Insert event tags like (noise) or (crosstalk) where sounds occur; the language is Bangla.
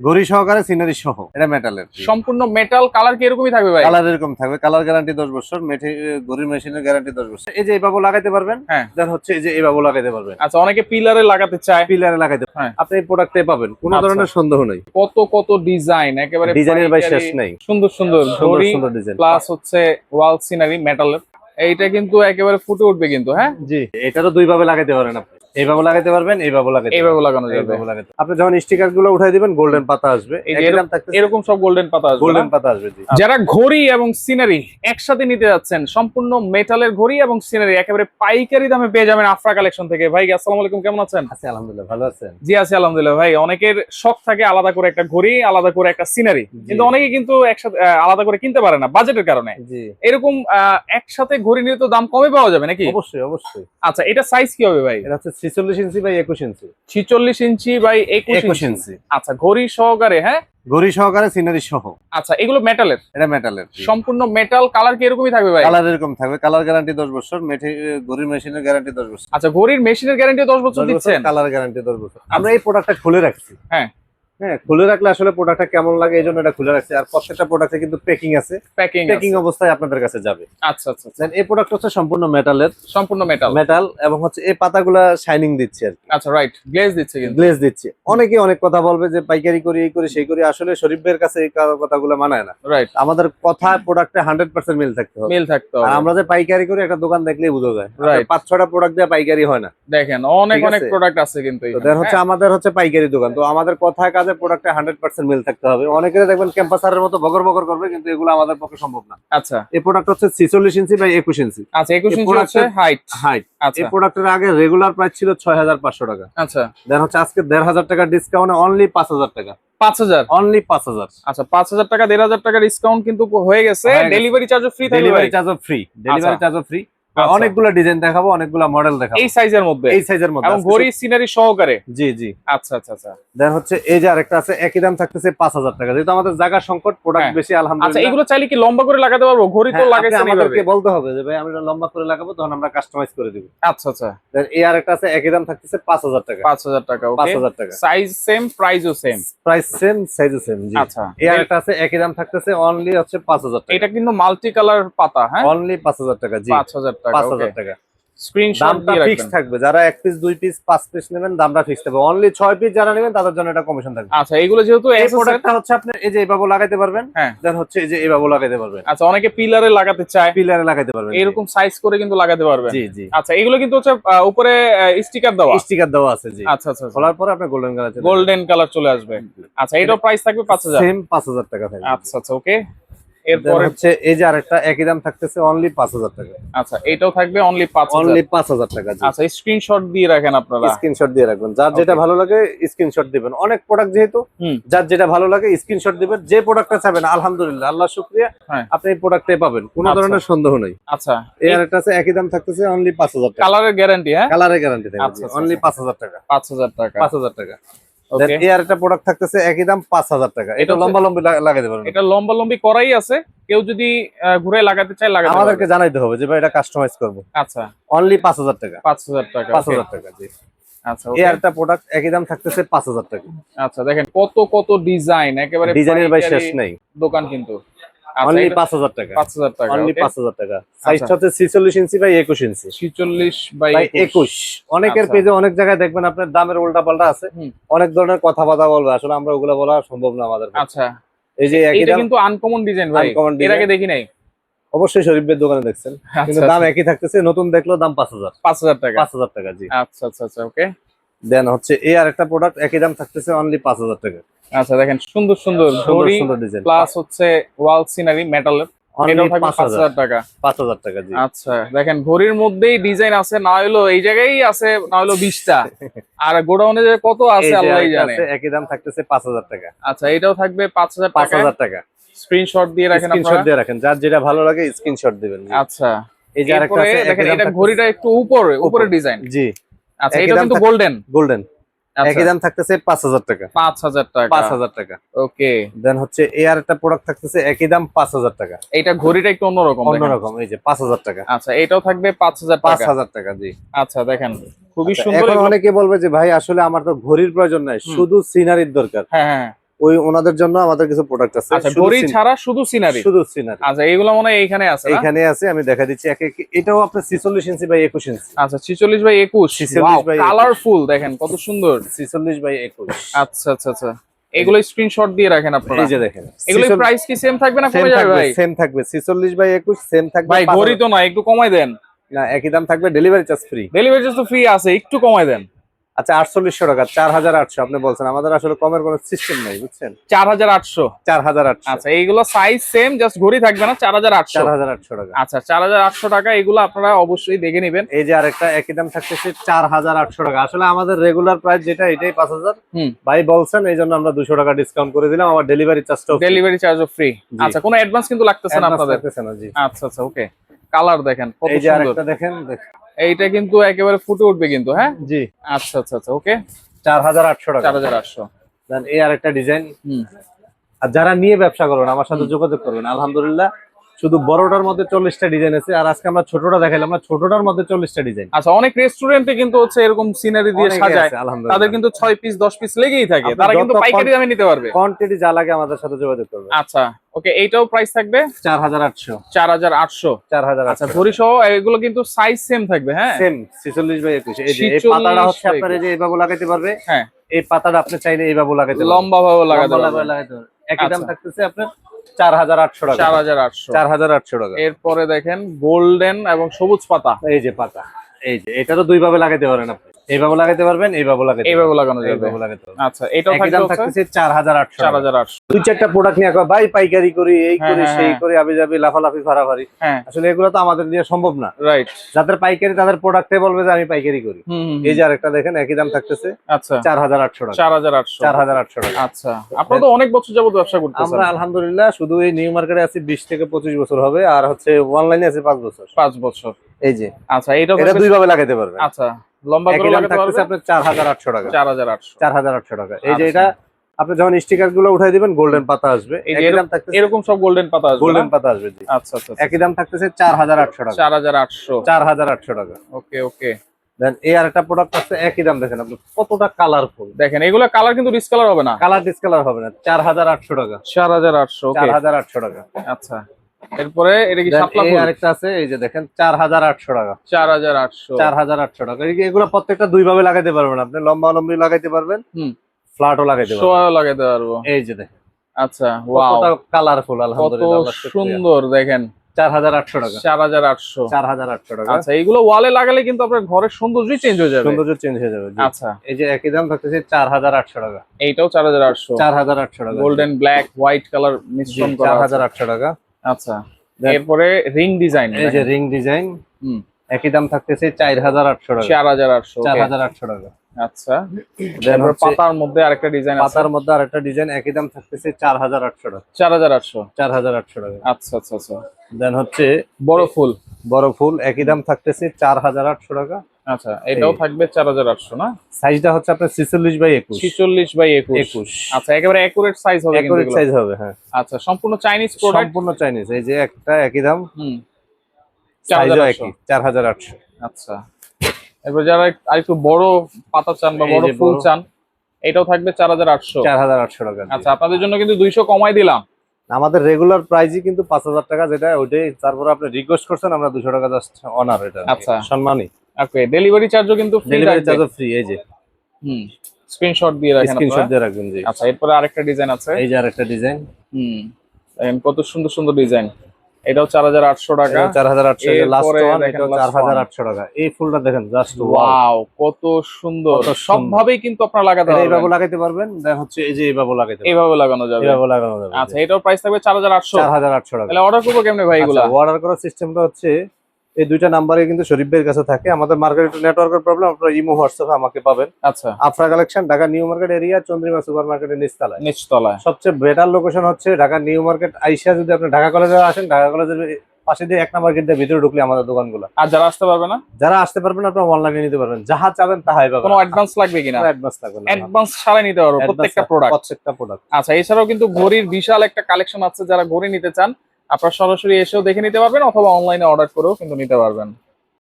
ঘড়ি সহকারে সিনারি সহ এটা মেটালের সম্পূর্ণ মেটাল কালার কি এরকমই থাকবে ভাই? কালার এরকম থাকবে কালার গ্যারান্টি দশ বছর মেঠে ঘড়ির মেশিনের গ্যারান্টি দশ বছর। এই যে এইভাবে লাগাইতে পারবেন? হ্যাঁ। হচ্ছে এই যে এইভাবে লাগাইতে পারবেন। আচ্ছা অনেকে পিলারে লাগাতে চায়। পিলারে লাগাইতে পারবেন। হ্যাঁ। আপনি এই প্রোডাক্টে পাবেন কোনো আচ্ছা। ধরনের সন্দেহ নেই। কত কত ডিজাইন একেবারে ডিজাইনের ভাই শেষ নেই। সুন্দর সুন্দর সুন্দর সুন্দর ডিজাইন প্লাস হচ্ছে ওয়াল সিনারি মেটালের এইটা কিন্তু একেবারে ফুটে উঠবে কিন্তু হ্যাঁ? জি। এটারও দুই ভাবে লাগাইতে পারেন আপনি। এইভাবে লাগাইতে পারবেন এইভাবে লাগাইতে এইভাবে লাগানো যাবে। এইভাবে লাগাইতে আপনি যখন স্টিকারগুলো উঠাই দিবেন গোল্ডেন পাতা আসবে। এরকম সব গোল্ডেন পাতা আসবে গোল্ডেন পাতা আসবে যারা ঘড়ি এবং সিনারি একসাথে নিতে যাচ্ছেন সম্পূর্ণ মেটালের ঘড়ি এবং সিনারি একেবারে পাইকারি দামে পেয়ে যাবেন আফরা কালেকশন থেকে। ভাই আসসালামু আলাইকুম কেমন আছেন? আছি আলহামদুলিল্লাহ ভালো আছেন? জি আছি আলহামদুলিল্লাহ। ভাই অনেকের শখ থাকে আলাদা করে একটা ঘড়ি আলাদা করে একটা সিনারি কিন্তু অনেকে কিন্তু একসাথে আলাদা করে কিনতে পারে না বাজেটের কারণে। এরকম আহ, একসাথে ঘড়ি নিলে তো দাম কমে পাওয়া যাবে নাকি? অবশ্যই অবশ্যই। আচ্ছা এটা সাইজ কি হবে ভাই? এটা হচ্ছে ছিচল্লিশ ইঞ্চি বাই একুশ ইঞ্চি। ছিচল্লিশ ইঞ্চি বাই একুশ একুশ ইঞ্চি। ইঞ্চি। আচ্ছা ঘড়ি সহকারে হ্যাঁ? ঘড়ি সহকারে সিনারি সহ। আচ্ছা এগুলো মেটালের এটা মেটালের সম্পূর্ণ মেটাল কালার কি এরকমই থাকবে ভাই? কালার এরকম থাকবে। কালার গ্যারান্টি দশ বছর মেটে ঘড়ির মেশিনের গ্যারান্টি দশ বছর। আচ্ছা ঘড়ির মেশিনের গ্যারান্টি দশ বছর দিচ্ছেন? কালার গ্যারান্টি দশ বছর। আমরা এই প্রোডাক্টটা খুলে রাখছি। হ্যাঁ। হ্যাঁ খুলে রাখলে আসলে প্রোডাক্টটা কেমন লাগে এই জন্য এটা খুলে রাখছি। আর প্রত্যেকটা প্রোডাক্টে কিন্তু পেকিং আছে। প্যাকিং পেকিং অবস্থায় আপনাদের কাছে যাবে। আচ্ছা আচ্ছা আচ্ছা। Then এই প্রোডাক্ট হচ্ছে সম্পূর্ণ মেটালের সম্পূর্ণ মেটাল মেটাল এবং হচ্ছে এই পাতাগুলা শাইনিং দিচ্ছে আর আচ্ছা রাইট গ্লেজ দিচ্ছে কিন্তু। গ্লেজ দিচ্ছে। অনেকে অনেক কথা বলবে যে পাইকারি করি এই করি সেই করি। আসলে শরীফ ভাইয়ের কাছে এই কথাগুলো মানায় না। রাইট আমাদের কথা প্রোডাক্টে হান্ড্রেড পার্সেন্ট মিল থাকতে হবে। মিল থাকতে আর হবে। আমরা যে পাইকারি করি একটা দোকান দেখলেই বোঝা যায়. পাঁচ ছটা প্রোডাক্ট দিয়ে পাইকারি হয় না। দেখেন অনেক অনেক প্রোডাক্ট আছে কিন্তু দেন হচ্ছে হ্যাঁ? আমাদের হচ্ছে পাইকারি দোকান। তো আমাদের কথায় কাজে প্রোডাক্টে হান্ড্রেড পার্সেন্ট মিল থাকতে হবে। অনেকের দেখবেন ক্যাম্পাসারের মতো বগর বগর করবে কিন্তু এগুলো আমাদের পক্ষে সম্ভব না। আচ্ছা। এই প্রোডাক্ট হচ্ছে ছিচল্লিশ ইঞ্চি বাই একুশ ইঞ্চি আচ্ছা একুশ ইঞ্চি হচ্ছে হাইট হাইট এই আচ্ছা প্রোডাক্টের আগে রেগুলার প্রাইস ছিল ছয় হাজার পাঁচশো টাকা। আচ্ছা। দেন হচ্ছে আজকে দেড় হাজার টাকা ডিসকাউন্টে অনলি পাঁচ হাজার টাকা। পাঁচ হাজার? অনলি পাঁচ হাজার। আচ্ছা পাঁচ হাজার টাকা দেড় হাজার টাকা ডিসকাউন্ট কিন্তু হয়ে গেছে। ডেলিভারি চার্জও ফ্রি ডেলিভারি? চার্জও ফ্রি ডেলিভারি আচ্ছা। চার্জও ফ্রি আচ্ছা। অনেকগুলো ডিজাইন দেখাবো অনেকগুলো মডেল দেখাবো। এই সাইজের মধ্যে? এই সাইজের মধ্যে। এবং আজকে ঘড়ি সিনারি সহকারে? জি জি। আচ্ছা আচ্ছা আচ্ছা। দেন হচ্ছে এই যে আরেকটা আছে একই দাম থাকতেছে পাঁচ হাজার টাকা। যেহেতু আমাদের জায়গা সংকট প্রোডাক্ট হ্যাঁ। বেশি আচ্ছা এগুলো চাইলে কি লম্বা করে লাগাতে পারব? ঘড়ি তো হ্যাঁ, আপনি লাগাইছেন এইভাবে। আমাদেরকে বলতে হবে যে ভাই আমি এটা লম্বা করে লাগাবো তখন আমরা কাস্টমাইজ করে দিব। আচ্ছা আচ্ছা। দেন এই আরেকটা আছে একই দাম থাকতেছে পাঁচ হাজার টাকা। পাঁচ হাজার টাকা পাঁচ ওকে হাজার টাকা। সাইজ সেম প্রাইসও সেম প্রাইস সেম সাইজও সেম জি। আচ্ছা। এই আরেকটা আছে একই দাম থাকতেছে অনলি হচ্ছে পাঁচ হাজার টাকা। এটা কিন্তু মাল্টি কালার পাতা হ্যাঁ? অনলি পাঁচ হাজার টাকা জি। পাঁচ হাজার টাকা। স্ক্রিনশট দিয়ে ফিক্স থাকবে। যারা এক পিস দুই পিস পাঁচ পিস নেবেন দামটা ফিক্স থাকবে। অনলি ছয় পিস যারা নেবেন তাদের জন্য এটা কমিশন থাকবে। আচ্ছা এগুলো যেহেতু এই প্রোডাক্টটা হচ্ছে আপনি এই যে এইভাবে লাগাইতে পারবেন হ্যাঁ। দেন হচ্ছে এই যে এইভাবে লাগাইতে পারবেন। আচ্ছা অনেকে পিলারে লাগাতে চায়। পিলারে লাগাইতে পারবেন এরকম সাইজ করে কিন্তু লাগাতে পারবেন। জি জি। আচ্ছা এগুলো কিন্তু হচ্ছে উপরে স্টিকার দেওয়া। স্টিকার দেওয়া আছে জি। আচ্ছা আচ্ছা খোলার পরে আপনি গোল্ডেন কালার গোল্ডেন কালার চলে আসবে। আচ্ছা এটাও প্রাইস থাকবে পাঁচ হাজার। সেম পাঁচ হাজার টাকা থাকবে। আচ্ছা আচ্ছা ওকে এরপরে হচ্ছে এই যে আরেকটা একই দাম থাকতেছে অনলি পাঁচ হাজার টাকা। আচ্ছা এটাও থাকবে অনলি টাকা আচ্ছা স্ক্রিনশট দিয়ে রাখেন আপনারা। স্ক্রিনশট দিয়ে রাখবেন। যার যেটা ভালো লাগে স্ক্রিনশট দিবেন। অনেক প্রোডাক্ট যেহেতু। যার যেটা ভালো লাগে স্ক্রিনশট দিবেন। যে প্রোডাক্টটা চাবেন আলহামদুলিল্লাহ আল্লাহ শুক্রিয়া। হ্যাঁ। আপনি এই প্রোডাক্টটাই পাবেন। কোনো আচ্ছা। ধরনের সন্দেহ নেই। আচ্ছা। এই আরেকটা আছে একই দাম থাকতেছে অনলি পাঁচ হাজার টাকা। কালারের গ্যারান্টি হ্যাঁ? কালারের গ্যারান্টি থাকবে আচ্ছা, অনলি আচ্ছা। পাঁচ হাজার টাকা। পাঁচ হাজার টাকা। পাঁচ হাজার টাকা। Then একটা প্রোডাক্ট থাকতেছে একই দাম পাঁচ হাজার টাকা। এটা লম্বা লম্বি লাগা- লাগাইতে পারবেন এটা লম্বা লম্বি করাই আছে। কেউ যদি ঘুরে লাগাতে চায় লাগাতে আমাদেরকে জানাইতে হবে যে ভাই এটা কাস্টমাইজ করব। আচ্ছা। অনলি পাঁচ হাজার টাকা। পাঁচ হাজার টাকা পাঁচ। হাজার টাকা জি। আচ্ছা। আরেকটা প্রোডাক্ট একই দাম থাকতেছে পাঁচ হাজার টাকা। আচ্ছা দেখেন কত কত ডিজাইন একেবারে ডিজাইনের ভাই শেষ নেই। দোকান কিন্তু। অনলি হাজার টাকা। পাঁচ হাজার টাকা অনলি টাকা। সাইজটা হচ্ছে ছিচল্লিশ ইঞ্চি বাই ইঞ্চি। বাই অনেকের আচ্ছা। পেজে অনেক জায়গায় দেখবেন আপনার দামের উল্টা পাল্টা আছে অনেক ধরনের কথাবার্তা বলবে। আসলে আমরা ওগুলো বলা সম্ভব না আমাদের আচ্ছা। এই যে এটা কিন্তু আনকমন ডিজাইন ভাই। এর আগে দেখি নাই। অবশ্যই শরীফের দোকানে দেখছেন। কিন্তু আচ্ছা। দাম একই থাকতেছে। নতুন দেখলেও দাম পাঁচ হাজার। পাঁচ হাজার টাকা। পাঁচ হাজার টাকা জি। আচ্ছা আচ্ছা আচ্ছা ওকে দেন হচ্ছে এই আর একটা প্রোডাক্ট একই দাম থাকতেছে অনলি পাঁচ হাজার টাকা। আচ্ছা দেখেন সুন্দর সুন্দর সুন্দর ঘড়ি প্লাস হচ্ছে ওয়াল সিনারি মেটালের টাকা। টাকা জি। আচ্ছা দেখেন ঘড়ির মধ্যেই ডিজাইন আছে না হলো এই জায়গায় আছে না হলো বিশটা। (laughs) আর গোডাউনে যে কত আছে আল্লাহ জানে। একই দাম থাকতেছে পাঁচ হাজার টাকা। আচ্ছা এটাও থাকবে পাঁচ হাজার পাঁচ হাজার টাকা। স্ক্রিনশট দিয়ে রাখেন স্ক্রিনশট দিয়ে রাখেন যার যেটা ভালো লাগে স্ক্রিনশট দিবেন আচ্ছা। এই যে আরেকটা আছে দেখেন এটা ঘড়িটা একটু উপরে উপরে। ডিজাইন জি। আচ্ছা এটা কিন্তু গোল্ডেন গোল্ডেন একই দাম থাকতেছে পাঁচ হাজার টাকা। পাঁচ হাজার টাকা। পাঁচ হাজার টাকা। ওকে। দেন হচ্ছে এয়ার আর একটা প্রোডাক্ট থাকতেছে একই দাম পাঁচ হাজার টাকা। এটা ঘড়িটা একটু অন্যরকম অন্যরকম এই যে পাঁচ হাজার টাকা। আচ্ছা এটাও থাকবে পাঁচ হাজার পাঁচ টাকা হাজার টাকা জি। আচ্ছা দেখেন খুবই আচ্ছা, সুন্দর এখন অনেকে বলবে যে ভাই আসলে আমার তো ঘড়ির প্রয়োজন নাই শুধু সিনারির দরকার। হ্যাঁ হ্যাঁ। ওই ওনাদের জন্য আমাদের কিছু প্রোডাক্ট আছে। আচ্ছা শুধু ছাড়া শুধু সিনারি? শুধু সিনারি। আচ্ছা এইগুলো মনে হয় এইখানে আছে এখানে আছে আমি দেখা দিচ্ছি। এক এক- এটাও আপনার ছিচল্লিশ ইঞ্চি বাই একুশ ইঞ্চি। আচ্ছা ছিচল্লিশ বাই একুশ? 46 by 21 কালারফুল দেখেন কত সুন্দর। ছিচল্লিশ বাই একুশ। আচ্ছা আচ্ছা আচ্ছা। এগুলো স্ক্রিনশট দিয়ে রাখেন আপনারা। এই যে দেখেন এগুলো প্রাইস কি সেম থাকবে না কমে যাবে ভাই? সেম থাকবে। ছিচল্লিশ বাই একুশ সেম থাকবে ভাই পাঁচ তো না একটু কমাই দেন। না একই দাম থাকবে delivery charge free delivery charge তো ফ্রি আছে একটু কমাই দেন। আচ্ছা আটচল্লিশশো টাকা চার হাজার আটশো আপনি বলছেন। আমাদের আসলে কমের কোনো সিস্টেম নাই বুঝছেন? চার হাজার আটশো। চার হাজার আটশো। আচ্ছা এইগুলো সাইজ সেম জাস্ট ঘড়ি থাকবে না চার হাজার আটশো। চার হাজার আটশো টাকা। আচ্ছা চার হাজার আটশো টাকা এগুলো আপনারা অবশ্যই দেখে নেবেন। এই যে আরেকটা একই দাম থাকতেছে চার হাজার আটশো টাকা। আসলে আমাদের রেগুলার প্রাইস যেটা এটাই পাঁচ হাজার। হুম। ভাই বলছেন এই জন্য আমরা দুশো টাকা ডিসকাউন্ট করে দিলাম। আমার ডেলিভারি চার্জটাও ডেলিভারি চার্জও ফ্রি আচ্ছা কোনো অ্যাডভান্স কিন্তু লাগতেছে না আপনাদের? না আচ্ছা আচ্ছা ওকে কালার দেখেন কত এই যে সুন্দর। আরেকটা দেখেন দেখ- এইটা কিন্তু একেবারে ফুটে উঠবে কিন্তু হ্যাঁ? জি। আচ্ছা আচ্ছা আচ্ছা ওকে। চার হাজার আটশো টাকা। চার হাজার আটশো। দেন এই আরেকটা ডিজাইন। হুম। আর যারা নিয়ে ব্যবসা করবেন আমার সাথে যোগাযোগ করবেন আলহামদুলিল্লাহ। শুধু বড়টার মধ্যে চল্লিশটা ডিজাইন আছে আর আজকে আমরা ছোটটা দেখাইলাম আমরা ছোটটার মধ্যে চল্লিশটা ডিজাইন আচ্ছা অনেক রেস্টুরেন্টে কিন্তু হচ্ছে এরকম সিনারি দিয়ে সাজায়। তাদের কিন্তু ছয় পিস দশ পিস লেগেই থাকে। তারা কিন্তু পাইকারি দামে নিতে পারবে। কোয়ান্টিটি যা লাগে আমাদের সাথে যোগাযোগ করবে। আচ্ছা ওকে এইটাও প্রাইস থাকবে? চার হাজার আটশো। চার হাজার আটশো। চার হাজার আচ্ছা ঘড়ি সহ এগুলো কিন্তু সাইজ সেম থাকবে হ্যাঁ? সেম ছিচল্লিশ বাই একুশ। এই যে এই পাতাটা হচ্ছে আপনার যে এইভাবে লাগাইতে পারবে। হ্যাঁ। এই পাতাটা আপনি চাইলে এইভাবে লাগাইতে লম্বা ভাবে লাগাতে পারবে একই দাম আচ্ছা। থাকতেছে আপনার চার হাজার আটশো টাকা। চার হাজার আটশো। চার হাজার আটশো টাকা। এরপরে দেখেন গোল্ডেন এবং সবুজ পাতা। এই যে পাতা এই যে এটা তো দুই ভাবে লাগাইতে পারেন আপনি। এইভাবে লাগাইতে পারবেন এইভাবে লাগাইতে এইভাবে লাগানো যাবে। এইভাবে লাগাইতে পারবেন। আচ্ছা দাম চার হাজার আটশো দুই চারটা প্রোডাক্ট নিয়ে ভাই পাইকারি করি এই হ্যাঁ, করি হ্যাঁ, সেই হ্যাঁ। করি আবি যাবি লাফালাফি হ্যাঁ। আসলে এগুলো তো আমাদের দিয়ে সম্ভব না। রাইট যাদের পাইকারি তাদের প্রোডাক্টে বলবে যে আমি পাইকারি করি। এই যে আরেকটা দেখেন একই দাম থাকতেছে আচ্ছা। চার হাজার আটশো টাকা। চার হাজার আটশো। চার হাজার আটশো টাকা। আচ্ছা। আপনারা তো অনেক বছর যাবত ব্যবসা করতেছেন। আমরা আলহামদুলিল্লাহ শুধু এই নিউ মার্কেটে আছি বিশ থেকে পঁচিশ বছর হবে আর হচ্ছে অনলাইনে আছে পাঁচ বছর। পাঁচ বছর। এই যে। আচ্ছা এটা দুই ভাবে লাগাইতে পারবেন। আচ্ছা। লম্বা করে একই দাম লাগাতে থাকতেছে পারবে? আপনার চার হাজার আটশো টাকা। চার হাজার আটশো। চার হাজার আটশো টাকা। এই যে আচ্ছা। এটা আপনি যখন স্টিকারগুলো উঠাই দিবেন গোল্ডেন পাতা আসবে। এরকম- সব গোল্ডেন পাতা আসবে গোল্ডেন পাতা আসবে জি। আচ্ছা আচ্ছা আচ্ছা। একই দাম থাকতেছে চার হাজার আটশো টাকা। চার হাজার আটশো। চার হাজার আটশো টাকা। ওকে ওকে। দেন এই আর একটা প্রোডাক্ট আছে একই দাম দেখেন আপনি কতটা কালারফুল দেখেন এগুলো কালার কিন্তু ডিসকালার হবে না। কালার ডিসকালার হবে না চার হাজার আটশো টাকা। চার হাজার আটশো চার ওকে হাজার আটশো টাকা। আচ্ছা। এরপরে এটা কি শাপলা ফুল আরেকটা আছে এই যে দেখেন চার হাজার আটশো টাকা চার হাজার আটশো চার হাজার আটশো টাকা এই- এগুলো প্রত্যেকটা দুই ভাবে লাগাইতে পারবেন আপনি লম্বা লম্বি লাগাইতে পারবেন হুম। ফ্ল্যাটও লাগাইতে পারবেন সোয়া লাগাইতে পারব এই যে দেখেন আচ্ছা ওয়াও কতটা কালারফুল কত আলহামদুলিল্লাহ সুন্দর দেখেন চার হাজার আটশো টাকা চার হাজার আটশো চার হাজার আটশো টাকা আচ্ছা এইগুলো ওয়ালে লাগালে কিন্তু আপনার ঘরের সৌন্দর্যই চেঞ্জ হয়ে যাবে সৌন্দর্য চেঞ্জ হয়ে যাবে আচ্ছা এই যে একই দাম থাকতেছে চার হাজার আটশো টাকা এইটাও চার হাজার আটশো চার হাজার আটশো টাকা গোল্ডেন ব্ল্যাক হোয়াইট কালার মিশ্রণ করা চার আছে। হাজার আটশো টাকা আচ্ছা এরপরে রিং ডিজাইন এই যে রিং ডিজাইন হুম। একই দাম থাকতেছে চার হাজার আটশো টাকা। চার হাজার আটশো চার. হাজার আটশো টাকা। আচ্ছা পাতার মধ্যে আরেকটা ডিজাইন পাতার মধ্যে আরেকটা ডিজাইন একই দাম থাকতেছে চার হাজার আটশো টাকা। চার হাজার আটশো। চার হাজার আটশো টাকা। আচ্ছা আচ্ছা আচ্ছা। দেন হচ্ছে বড় ফুল। বড় ফুল একই দাম থাকতেছে চার হাজার আটশো টাকা। আচ্ছা এটাও থাকবে চার হাজার আটশো না? সাইজটা হচ্ছে আপনার ছিচল্লিশ বাই একুশ। ছিচল্লিশ বাই একুশ। একুশ। আচ্ছা একেবারে একুরেট সাইজ হবে একুরেট সাইজ হবে হ্যাঁ। আচ্ছা সম্পূর্ণ চাইনিজ প্রোডাক্ট সম্পূর্ণ চাইনিজ এই যে একটা একই দাম। হুম। চার সাইজও হাজার একই চার হাজার আটশো। আচ্ছা। এরপর যারা আরেকটু বড় পাতা চান বা বড় ফুল চান এটাও থাকবে চার হাজার আটশো। চার হাজার আটশো টাকা আচ্ছা আপনাদের জন্য কিন্তু দুইশো কমাই দিলাম। আমাদের রেগুলার প্রাইজই কিন্তু পাঁচ হাজার টাকা যেটা ওইটাই। তারপরে আপনি রিকোয়েস্ট করছেন আমরা দুশো টাকা জাস্ট অনার এটা। আচ্ছা। সম্মানই। ওকে ডেলিভারি চার্জও কিন্তু ফ্রি ডেলিভারি চার্জও ফ্রি এই যে। হুম স্ক্রিনশট দিয়ে রাখেন স্ক্রিনশট দিয়ে রাখবেন জি। আচ্ছা এরপরে আরেকটা ডিজাইন আছে। এই যে আরেকটা ডিজাইন হুম কত সুন্দর সুন্দর ডিজাইন এটাও চার হাজার আটশো টাকা। চার হাজার আটশো লাস্ট ওয়ান দেখেন এটা চার হাজার আটশো টাকা। এই ফুলটা দেখেন জাস্ট ওয়াও কত সুন্দর। সবভাবেই সব ভাবেই কিন্তু আপনারা লাগাতে এইভাবে লাগাতে লাগাইতে পারবেন দেখা হচ্ছে এই যে এইভাবে লাগাইতে পারবেন। এইভাবে লাগানো যাবে। এইভাবে লাগানো যাবে। আচ্ছা এটাও প্রাইস থাকবে চার হাজার আটশো। চার হাজার আটশো টাকা। তাহলে অর্ডার করব কেমনে ভাই এগুলা? অর্ডার করার সিস্টেমটা হচ্ছে এই দুইটা নাম্বারে কিন্তু শরীফ ভাইয়ের কাছে থাকে। আমাদের মার্কেট নেটওয়ার্কের প্রবলেম আপনারা ইমো হোয়াটসঅ্যাপে আমাকে পাবেন। আচ্ছা। Afra collection Dhaka new market area Chandrima super মার্কেটের নিচতলায়। নিচতলায়। সবচেয়ে বেটার লোকেশন হচ্ছে ঢাকা নিউ মার্কেট। আইসা যদি আপনি ঢাকা কলেজে আসেন ঢাকা কলেজের পাশে দিয়ে এক নাম্বার গেট দিয়ে ভিতরে ঢুকলে আমাদের দোকানগুলো। আর যারা আসতে পারবে না? যারা আসতে পারবেন আপনারা অনলাইনে নিতে পারবেন। যাহা চাবেন তাহাই পাবেন। কোনো অ্যাডভান্স লাগবে কিনা? অ্যাডভান্স লাগবে না। অ্যাডভান্স ছাড়াই নিতে পারব প্রত্যেকটা প্রোডাক্ট প্রত্যেকটা প্রোডাক্ট আচ্ছা এছাড়াও কিন্তু ঘড়ির বিশাল একটা কালেকশন আছে যারা ঘড়ি নিতে চান। আপনারা সরাসরি এসেও দেখে নিতে পারবেন অথবা অনলাইনে অর্ডার করেও কিন্তু নিতে পারবেন।